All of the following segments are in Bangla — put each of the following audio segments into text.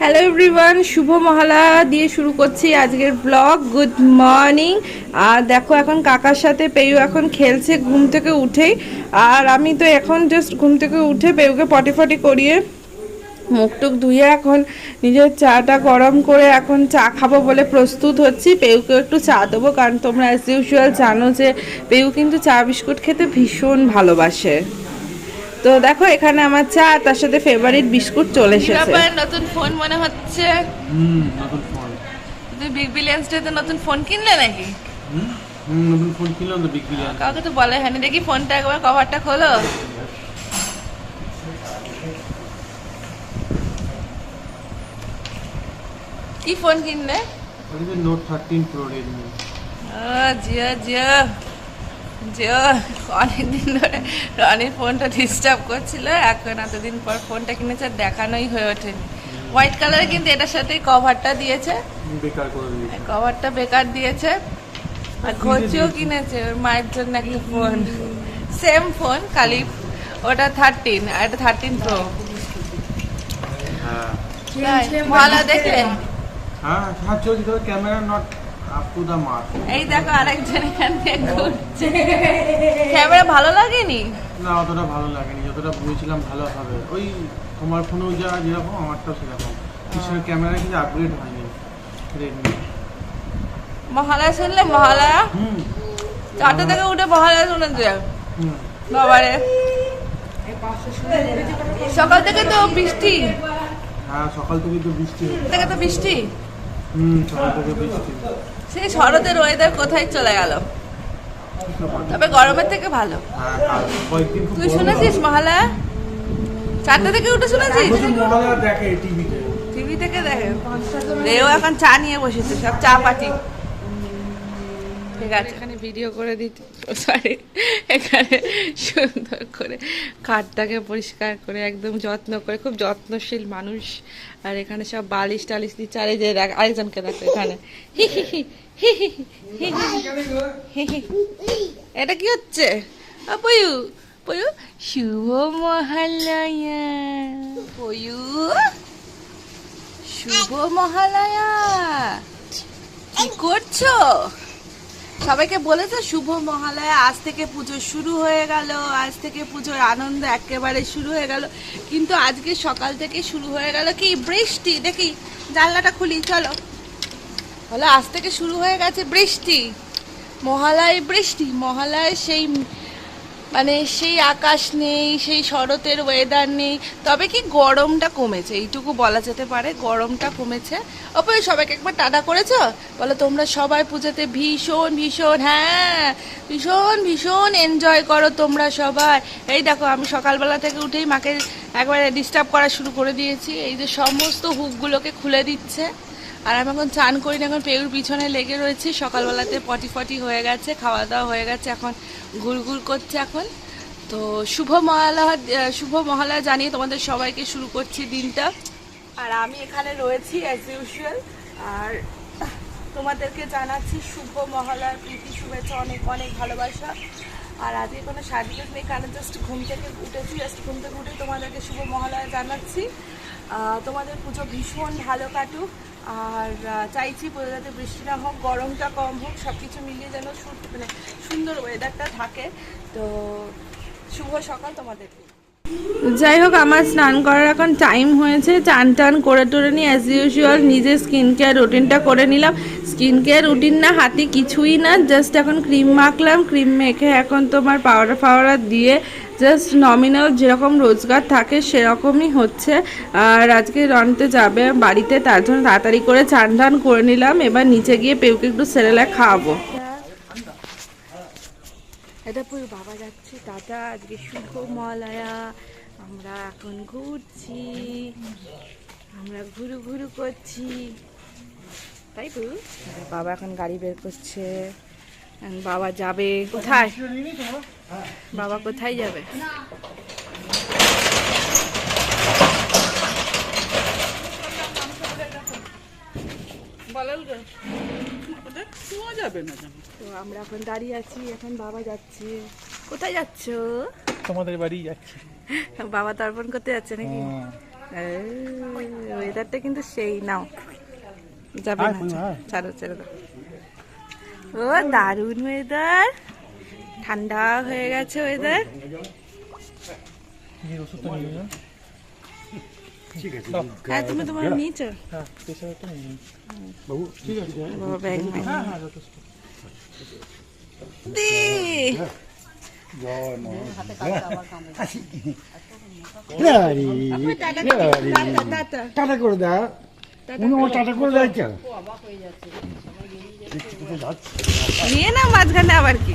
হ্যালো এভরিওয়ান শুভ মহালা দিয়ে শুরু করছি আজকের ব্লগ গুড মর্নিং আর দেখো এখন কাকার সাথে পেয়ু এখন খেলছে ঘুম থেকে উঠেই। আর আমি তো এখন জাস্ট ঘুম থেকে উঠে পেয়ুকে পটি ফটি করিয়ে মুখ টুক ধুয়ে এখন নিজের চাটা গরম করে এখন চা খাব বলে প্রস্তুত হচ্ছি। পেউকে একটু চা দেবো, কারণ তোমরা অ্যাজ ইউজুয়াল জানো যে পেউ কিন্তু চা বিস্কুট খেতে ভীষণ ভালোবাসে। তো দেখো এখানে আমার চা আর তার সাথে ফেভারিট বিস্কুট চলে এসেছে। নতুন ফোন মনে হচ্ছে। হুম নতুন ফোন তুমি বিগ বিলিয়ন্স ডেতে নতুন ফোন কিনলে নাকি? হুম নতুন ফোন কিনলাম তো বিগ বিলিয়ন কাউকে তো বলে হয়নি। দেখি ফোনটা একবার কভারটা খোলো। কি ফোন কিনলে? ওই যে নোট থার্টিন প্রো রেডমি ও জিও জিও অনেকদিন ধরে রনির ফোনটা ডিস্টার্ব করছিল এখন এতদিন পর ফোনটা কিনেছে আর দেখানোই হয়ে ওঠেনি। হোয়াইট কালারে কিন্তু এটার সাথে কভারটা দিয়েছে। বেকার করে দিয়েছি। কভারটা বেকার দিয়েছে। আর ঘচিও কিনেছে ওর মায়ের জন্য একটা ফোন সেম ফোন খালি ওটা থার্টিন আর এটা থার্টিন প্রো হ্যাঁ। ভালো দেখলে হ্যাঁ হ্যাঁ ক্যামেরা নট এই দেখো আরেকজন এখান থেকে ঘুরছে। ক্যামেরা ভালো লাগেনি? না অতটা ভালো লাগেনি। যতটা বুঝেছিলাম ভালো হবে। ওই তোমার ফোনেও যা যেরকম আমারটাও সেরকম। পিছনের ক্যামেরা কিন্তু আপগ্রেড হয়নি। রেডমি মহালয়া শুনলে মহালয়া? হুম। চারটে থেকে উঠে মহালয়া শুনেছে হুম। বাবারে। সকাল থেকে তো বৃষ্টি। হ্যাঁ সকাল থেকে তো বৃষ্টি থেকে তো বৃষ্টি? হুম সকাল থেকে বৃষ্টি। সেই শরতের ওয়েদার কোথায় চলে গেল? তবে গরমের থেকে ভালো। তুই শুনেছিস মহালয়া? চারটে থেকে উঠে শুনেছিস? টিভি থেকে দেখে। রেও এখন চা নিয়ে বসেছে সব চা পাটি এখানে ভিডিও করে সুন্দর করে খাটটাকে পরিষ্কার করে একদম যত্ন করে খুব যত্নশীল মানুষ আর এখানে সব বালিশ টালিশ দিচ্ছে আর যে আরেকজনকে দেখো এখানে হি এটা কি হচ্ছে শুভ মহালয়া শুভ মহালয়া কি করছ সবাইকে বলেছে শুভ মহালয়া, আজ থেকে পুজো শুরু হয়ে গেল, আজ থেকে পুজোর আনন্দ একেবারে শুরু হয়ে গেল। কিন্তু আজকে সকাল থেকে শুরু হয়ে গেল কি? বৃষ্টি, দেখি জানলাটা খুলি, চলো। হলো আজ থেকে শুরু হয়ে গেছে বৃষ্টি। মহালয় বৃষ্টি মহালয় সেই মানে সেই আকাশ নেই, সেই শরতের ওয়েদার নেই। তবে কি গরমটা কমেছে? এইটুকু বলা যেতে পারে, গরমটা কমেছে। অপয় সবাইকে একবার টাটা করেছ? বলো, তোমরা সবাই পুজোতে ভীষণ ভীষণ হ্যাঁ ভীষণ ভীষণ এনজয় করো তোমরা সবাই। এই দেখো, আমি সকালবেলা থেকে উঠেই মাকে একবারে ডিস্টার্ব করা শুরু করে দিয়েছি। এই যে সমস্ত হুকগুলোকে খুলে দিচ্ছে। আর আমি এখন চান করি না, এখন পেউর পিছনে লেগে রয়েছি। সকালবেলাতে পটি ফটি হয়ে গেছে খাওয়া দাওয়া হয়ে গেছে, এখন গুড়গুড় করছে এখন। তো শুভ মহালয়া শুভ মহালয়া জানিয়ে তোমাদের সবাইকে শুরু করছি দিনটা। আর আমি এখানে রয়েছি অ্যাজ ইউজুয়াল আর তোমাদেরকে জানাচ্ছি শুভ মহালয়ার প্রীতি, শুভেচ্ছা, অনেক অনেক ভালোবাসা। আর আজকে কোনো সার্টিফিকেট নেই, কারণ জাস্ট ঘুম থেকে উঠেছি জাস্ট ঘুম থেকে উঠে তোমাদেরকে শুভ মহালয়া জানাচ্ছি। তোমাদের পুজো ভীষণ ভালো কাটুক। আর চাইছি যাতে বৃষ্টি না হোক, গরমটা কম হোক সব কিছু মিলিয়ে যেন মানে সুন্দর ওয়েদারটা থাকে। তো, শুভ সকাল তোমাদেরকে যাই হোক, আমার স্নান করার এখন টাইম হয়েছে। চান টান করে টোরে নিয়ে অ্যাজ ইউজুয়াল নিজের স্কিন কেয়ার রুটিনটা করে নিলাম। স্কিন কেয়ার রুটিন না, হাতে কিছুই না জাস্ট এখন ক্রিম মাখলাম ক্রিম মেখে এখন তোমার পাউডার ফাউডার দিয়ে জাস্ট নমিনাল যেরকম রোজগার থাকে, সেরকমই হচ্ছে। আর আজকে রনতে যাবে বাড়িতে, তার জন্য তাড়াতাড়ি করে চান টান করে নিলাম। এবার নিচে গিয়ে পেউকে একটু সেরেলাক খাওয়াবো। এটা পুরো বাবা যাচ্ছে টাটা আজকে শুভ মহালয়া আমরা এখন ঘুরছি, আমরা ঘুরু ঘুরু করছি। তাই তো? বাবা এখন গাড়ি বের করছে। বাবা যাবে। কোথায়? বাবা কোথায় যাবে? তো আমরা এখন দাঁড়িয়ে আছি এখন বাবা যাচ্ছে। কোথায় যাচ্ছ? তোমাদের বাড়ি যাচ্ছি। বাবা তর্পণ করতে যাচ্ছে নাকি? ওয়েদারটা কিন্তু সেই নাও। যাবে না ছাড়ো ছেড়ে দাও ও দারুণ ওয়েদার ঠান্ডা হয়ে গেছে ওয়েদার ওষুধটা নিয়ে নিও। হ্যাঁ তুমি তোমার নিয়েছো হ্যাঁ প্রেশারটা নিয়ে নিও। ঠিক আছে বাবা ব্যাগ নাই হ্যাঁ হ্যাঁ যথেষ্ট দি টাটা টাটা করে দাও উনি আমার টাটা করে দেয় কেন নিয়ে না মাঝখানে আবার কি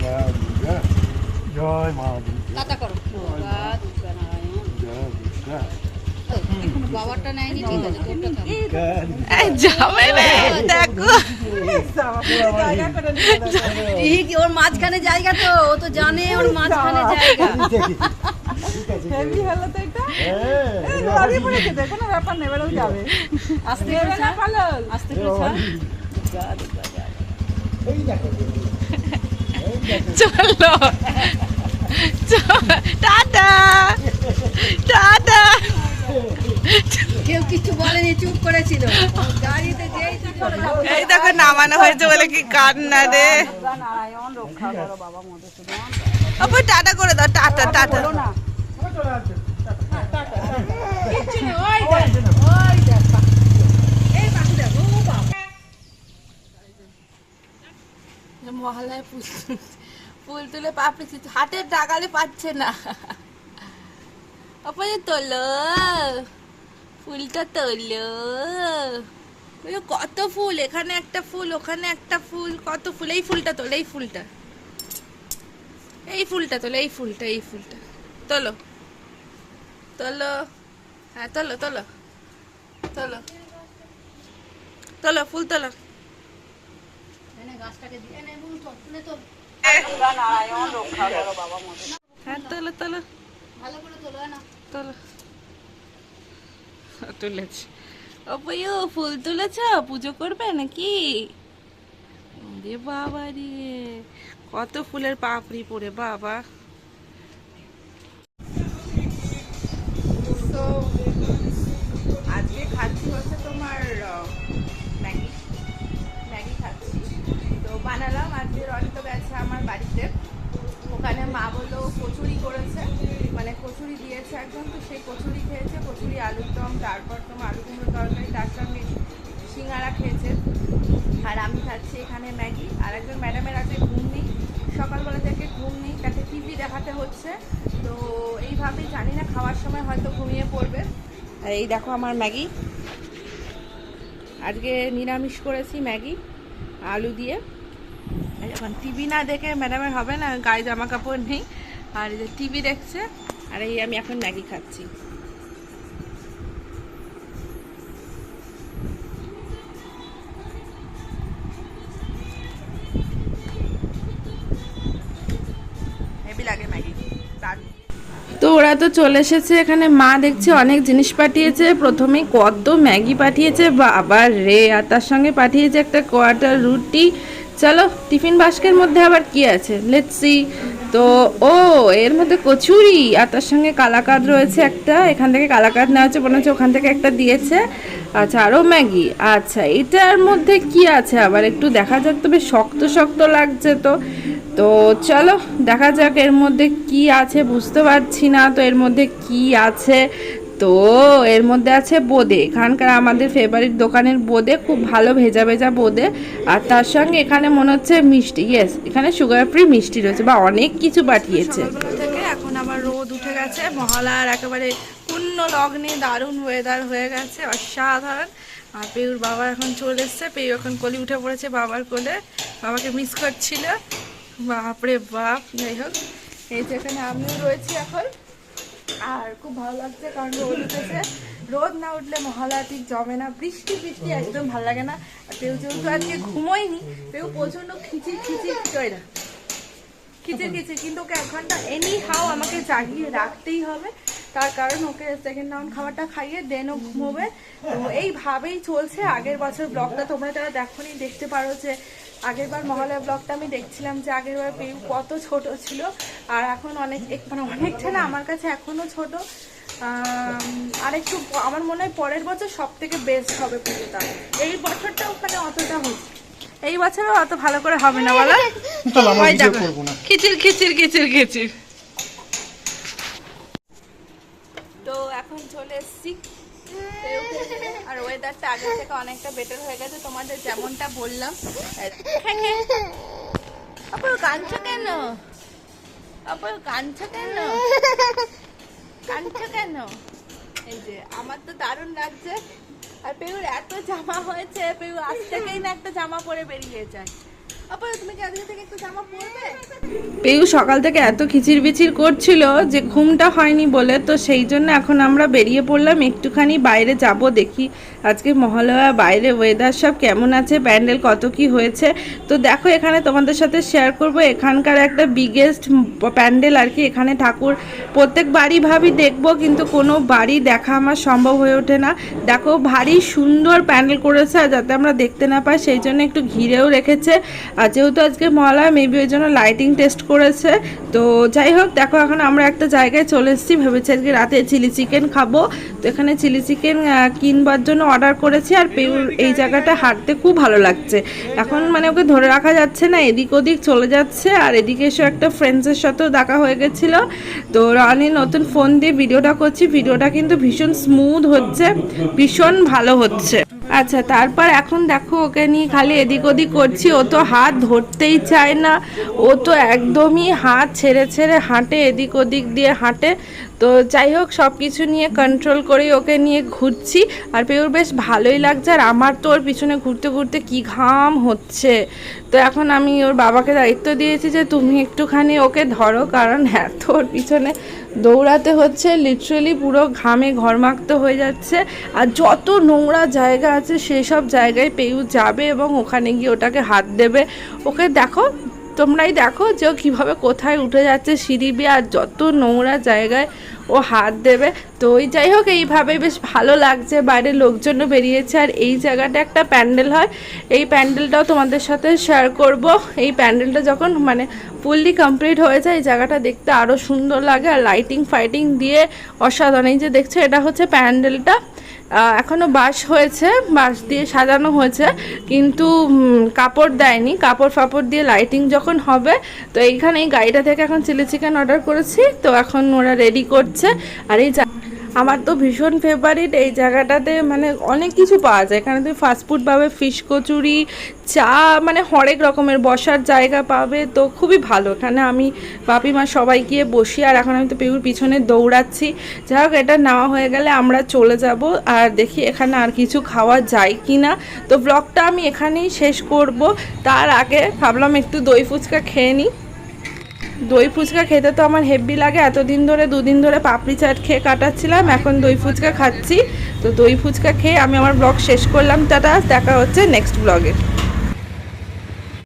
জয় মা টাটা করো বাবা ঠিক ওর মাঝখানে জায়গা তো ও তো জানে ওর মাঝখানে জায়গা। হেভি হলো তো এটা? হ্যাঁ, এই লড়ে পড়েছে ব্যাপার নেই এবারেও যাবে। আস্তে করে ছাড় পালল আস্তে করে ছাড় চলো। টাটা। টাটা। কেউ কিছু বলেনি চুপ করেছিল। গাড়িতে যেই তুই চলে যাব এই দেখো নামানো হয়েছে বলে কি কান্না রে? নারায়ণ রক্ষা করো বাবা মধুসূদন। আপু টাটা করে দাও টাটা টাটা মহালয় ফুল ফুল তুলে পাপড়ি হাতের টাকালে পাচ্ছে না। আপনি তোলো। ফুলটা তোলো কত ফুল? এখানে একটা ফুল ওখানে একটা ফুল কত ফুল? এই ফুলটা তোলো এই ফুলটা। এই ফুলটা তোলো এই ফুলটা এই ফুলটা। তোলো। তোলো। হ্যাঁ তোলো তোলো। তোলো। তোলো ফুল তোলো। এনে গাছটাকে দিয়ে এনে বুন তো তুলে তো হ্যাঁ তোলো তোলো ভালো তোলো। তুলেছি। অপয়ু ফুল তুলেছ? পুজো করবে নাকি? রে বাবা রে। কত ফুলের পাপড়ি পড়ে বাবা। আজকে খাচ্ছি তোমার ম্যাগি। ম্যাগি খাচ্ছি। তো বানালাম আজকে আমার বাড়িতে। ওখানে মা বলল, কচুরি করেছে। কচুরি দিয়েছে একদম, তো সেই কচুরি খেয়েছে, কচুরি, আলুর দম, তারপর তোমার আলু কুমড়োর তরকারি, তার সঙ্গে সিঙ্গারা খেয়েছে। আর আমি খাচ্ছি এখানে ম্যাগি, আর একজন ম্যাডামের আছে ঘুম নেই, সকালবেলা থেকে ঘুম নেই, তাকে টিভি দেখাতে হচ্ছে। তো এইভাবেই জানি না, খাওয়ার সময় হয়তো ঘুমিয়ে পড়বে। আর এই দেখো আমার ম্যাগি। আজকে নিরামিষ করেছি ম্যাগি, আলু দিয়ে। এখন টিভি না দেখে ম্যাডামের হবে না, গায়ে জামা কাপড় নেই। আর টিভি দেখছে আর এই আমি এখন ম্যাগি খাচ্ছি। তো ওরা তো চলে এসেছে, এখানে মা দেখছে অনেক জিনিস পাঠিয়েছে। প্রথমে কত ম্যাগি পাঠিয়েছে আবার রে আর তার সঙ্গে পাঠিয়েছে একটা কোয়ার্টার রুটি। চলো, টিফিন বাস্কের মধ্যে আবার কি আছে? লেটসি সি তো, ও, এর মধ্যে কচুরি আর তার সঙ্গে কালাকাদ রয়েছে একটা। এখান থেকে কালাকাদ নেওয়া হচ্ছে, মনে হচ্ছে ওখান থেকে একটা দিয়েছে। আচ্ছা আরও ম্যাগি। আচ্ছা এটার মধ্যে কি আছে? আবার একটু দেখা যাক, তবে শক্ত শক্ত লাগছে তো। তো, চলো, দেখা যাক এর মধ্যে কি আছে, বুঝতে পারছি না। তো, এর মধ্যে কি আছে? তো এর মধ্যে আছে বোঁদে। এখানকার আমাদের ফেভারিট দোকানের বোঁদে, খুব ভালো ভেজা ভেজা বোঁদে। আর তার সঙ্গে এখানে মনে হচ্ছে মিষ্টি ইয়েস এখানে সুগার ফ্রি মিষ্টি রয়েছে বা অনেক কিছু পাঠিয়েছে। এখন আবার রোদ উঠে গেছে, মহালয়ার একেবারে পূর্ণ লগ্নে দারুণ ওয়েদার হয়ে গেছে, অসাধারণ। আর পেউর বাবা এখন চলে এসছে পেউ এখন কোলে উঠে পড়েছে বাবার কোলে, বাবাকে মিস করছিল। বাপরে বাপ, যাই হোক, এই যে এখানে আমিও রয়েছি এখন। আর খুব ভালো লাগছে কারণ রোদ উঠেছে। রোদ না উঠলে মহালয়া ঠিক জমে না। বৃষ্টি বৃষ্টি একদম ভালো লাগে না। আর যেহেতু আজকে ঘুমোয়নি কেউ প্রচণ্ড খিচির খিচির না। খিচির খিচির। কিন্তু ওকে এক ঘণ্টা এনি হাও আমাকে জাগিয়ে রাখতেই হবে। তার কারণ ওকে সেকেন্ড রাউন্ড খাবারটা খাইয়ে দেন ও ঘুমোবে। তো এইভাবেই চলছে। আগের বছর ব্লগটা তোমরা যারা দেখোনি দেখতে পারো যে আগেরবার মহালয়া ব্লগটা আমি দেখছিলাম যে আগেরবার পেউ কত ছোট ছিল। আর এখন অনেক মানে অনেকটা না আমার কাছে এখনও ছোট। আর একটু আমার মনে হয় পরের বছর সব থেকে বেস্ট হবে পুজোটা। এই বছরটা ওখানে অতটা হচ্ছে এই বছরও অত ভালো করে হবে না বলো? দেখো। খিচির খিচির খিচির খিচির তো এখন চলে এসছি ওয়েদারটা আগে থেকে অনেকটা বেটার হয়ে গেছে। তোমাদের যেমনটা বললাম আপনার কাঁদছো কেন? আপনার কাঁদছো কেন? কাঁদছো কেন? এই যে, আমার তো দারুণ লাগছে। আর পেউর এত জামা হয়েছে, পেউ আজ থেকেই না একটা জামা পরে বেরিয়ে যায়। পেউ সকাল থেকে এত খিচির বিচির করছিল যে ঘুমটা হয়নি বলে, তো সেই জন্য এখন আমরা বেরিয়ে পড়লাম, একটুখানি বাইরে যাব দেখি আজকে মহালয়া, বাইরে ওয়েদার সব কেমন আছে, প্যান্ডেল কত কি হয়েছে। তো দেখো, এখানে তোমাদের সাথে শেয়ার করব, এখানকার একটা বিগেস্ট প্যান্ডেল আর কি, এখানে ঠাকুর প্রত্যেক বাড়ি ভাবি দেখব, কিন্তু কোনো বাড়ি দেখা আমার সম্ভব হয়ে ওঠে না। দেখো, ভারী সুন্দর প্যান্ডেল করেছে আর যাতে আমরা দেখতে না পাই, সেই জন্য একটু ঘিরেও রেখেছে। আর যেহেতু আজকে মহালয়া মেবি ওই জন্য লাইটিং টেস্ট করেছে। তো যাই হোক, দেখো, এখন আমরা একটা জায়গায় চলে এসেছি। ভেবেছি আজকে রাতে চিলি চিকেন খাব। তো এখানে চিলি চিকেন কিনবার জন্য অর্ডার করেছি আর পেউর এই জায়গাটা হাঁটতে খুব ভালো লাগছে। এখন মানে ওকে ধরে রাখা যাচ্ছে না, এদিক ওদিক চলে যাচ্ছে। আর এদিকে এসে একটা ফ্রেন্ডসের সাথেও দেখা হয়ে গেছিল। তো রানি, নতুন ফোন দিয়ে ভিডিওটা করছি। ভিডিওটা কিন্তু ভীষণ স্মুথ হচ্ছে, ভীষণ ভালো হচ্ছে। আচ্ছা তারপর এখন দেখো ওকে নিয়ে খালি এদিক ওদিক করছি। ও তো হাত ধরতেই চায় না। ও তো একদমই হাত ছেড়ে ছেড়ে হাঁটে, এদিক ওদিক দিয়ে হাঁটে। তো যাই হোক সব কিছু নিয়ে কন্ট্রোল করেই ওকে নিয়ে ঘুরছি। আর পেউর বেশ ভালোই লাগছে। আর আমার তো ওর পিছনে ঘুরতে ঘুরতে কি ঘাম হচ্ছে। তো এখন আমি ওর বাবাকে দায়িত্ব দিয়েছি যে তুমি একটুখানি ওকে ধরো, কারণ এত ওর পিছনে দৌড়াতে হচ্ছে লিটারেলি পুরো ঘামে ঘরমাক্ত হয়ে যাচ্ছে। আর যত নোংরা জায়গা আছে, সেসব জায়গায় পেউ যাবে এবং ওখানে গিয়ে ওটাকে হাত দেবে। ওকে দেখো তোমরাই দেখো যে ও কীভাবে কোথায় উঠে যাচ্ছে সিঁড়ি আর যত নোংরা জায়গায় ও হাত দেবে। তো ওই যাই হোক এইভাবে বেশ ভালো লাগছে। বাইরে লোকজনও বেরিয়েছে আর এই জায়গাটা একটা প্যান্ডেল হয়। এই প্যান্ডেলটাও তোমাদের সাথে শেয়ার করব। এই প্যান্ডেলটা যখন মানে ফুললি কমপ্লিট হয়ে যায়, এই জায়গাটা দেখতে আরও সুন্দর লাগে। আর লাইটিং ফাইটিং দিয়ে অসাধারণ। এই যে দেখছ, এটা হচ্ছে প্যান্ডেলটা। আহ, এখনও বাঁশ হয়েছে বাঁশ দিয়ে সাজানো হয়েছে কিন্তু কাপড় দেয়নি। কাপড় ফাপড় দিয়ে লাইটিং যখন হবে তো এইখানে এই গাড়িটা থেকে এখন চিলি চিকেন অর্ডার করেছি তো এখন ওরা রেডি করছে। আর এই আমার তো ভীষণ ফেভারিট এই জায়গাটাতে মানে অনেক কিছু পাওয়া যায়। এখানে তুমি ফাস্টফুড পাবে ফিশ কচুরি, চা মানে হরেক রকমের বসার জায়গা পাবে, তো খুবই ভালো। এখানে আমি বাপি মা সবাই গিয়ে বসি, আর এখন আমি তো পেউর পিছনে দৌড়াচ্ছি। যাই হোক, এটা নেওয়া হয়ে গেলে আমরা চলে যাব, আর দেখি এখানে আর কিছু খাওয়া যায় কি না তো ব্লগটা আমি এখানেই শেষ করব। তার আগে ভাবলাম একটু দই ফুচকা খেয়ে নিই। দই ফুচকা খেতে তো আমার হেভি লাগে। এতদিন ধরে, দুদিন ধরে পাপড়ি চাট খেয়ে কাটাচ্ছিলাম, এখন দই ফুচকা খাচ্ছি। তো দই ফুচকা খেয়ে আমি আমার ব্লগ শেষ করলাম। টাটা, দেখা হচ্ছে নেক্সট ব্লগে